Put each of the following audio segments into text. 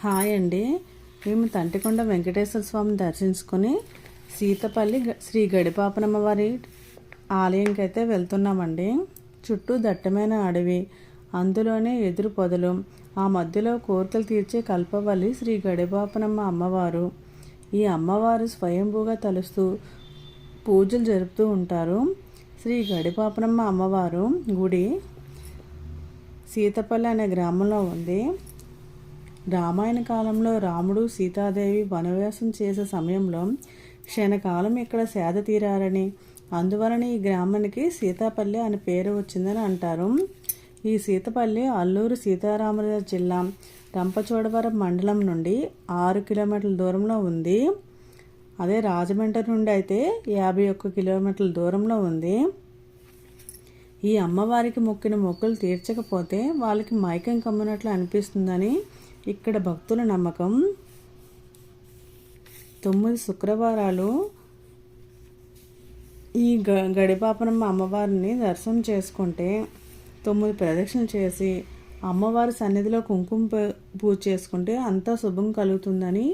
Hi అండి. మేము తంటికొండ వెంకటేశ్వర స్వామిని దర్శించుకొని సీతపల్లి శ్రీ గడిపాపనమ్మ వారి ఆలయంకి అయితే వెళ్తున్నామండి. చుట్టూ దట్టమైన అడవి అందులోనే ఎదురు పొదలు ఆ మధ్యలో కోరికలు తీర్చే కల్పవల్లి శ్రీ గడిపాపనమ్మ అమ్మవారు. ఈ అమ్మవారు స్వయంభూగా తలుస్తూ పూజలు జరుపుతూ ఉంటారు. శ్రీ గడిపాపనమ్మ అమ్మవారు గుడి సీతపల్లి అనే గ్రామంలో ఉంది. రామాయణ కాలంలో రాముడు సీతాదేవి వనవాసం చేసే సమయంలో క్షణకాలం ఇక్కడ సేద తీరారని. అందువలన ఈ గ్రామానికి సీతాపల్లి అనే పేరు వచ్చిందని అంటారు. ఈ సీతపల్లి అల్లూరు సీతారామరాజు జిల్లా రంపచోడవరం మండలం నుండి ఆరు కిలోమీటర్ల దూరంలో ఉంది. అదే రాజమండ్రి నుండి అయితే యాభై ఒక్క కిలోమీటర్ల దూరంలో ఉంది. ఈ అమ్మవారికి మొక్కిన మొక్కులు తీర్చకపోతే వాళ్ళకి మైకం కమ్మినట్లు అనిపిస్తుందని ఇక్కడ భక్తుల నమ్మకం. తొమ్మిది శుక్రవారాలు ఈ గ గడిపాపనమ్మ అమ్మవారిని దర్శనం చేసుకుంటే తొమ్మిది ప్రదక్షిణలు చేసి అమ్మవారి సన్నిధిలో కుంకుమ పూజ చేసుకుంటే అంతా శుభం కలుగుతుందని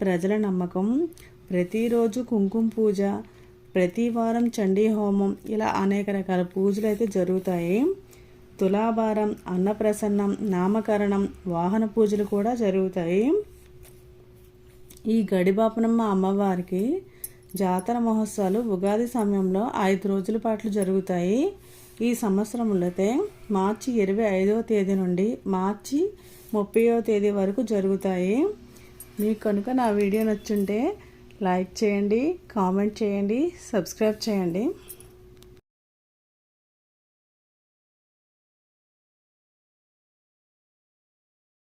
ప్రజల నమ్మకం. ప్రతిరోజు కుంకుమ పూజ ప్రతి వారం చండీ హోమం ఇలా అనేక రకాల పూజలు అయితే జరుగుతాయి. తులాభారం అన్నప్రసన్నం నామకరణం వాహన పూజలు కూడా జరుగుతాయి. ఈ గడిబాపనమ్మ అమ్మవారికి జాతర మహోత్సవాలు ఉగాది సమయంలో ఐదు రోజుల పాటు జరుగుతాయి. ఈ సంవత్సరంలో అయితే మార్చి ఇరవై ఐదవ తేదీ నుండి మార్చి ముప్పైవ తేదీ వరకు జరుగుతాయి. మీకు కనుక నా వీడియో నచ్చుంటే లైక్ చేయండి కామెంట్ చేయండి సబ్స్క్రైబ్ చేయండి.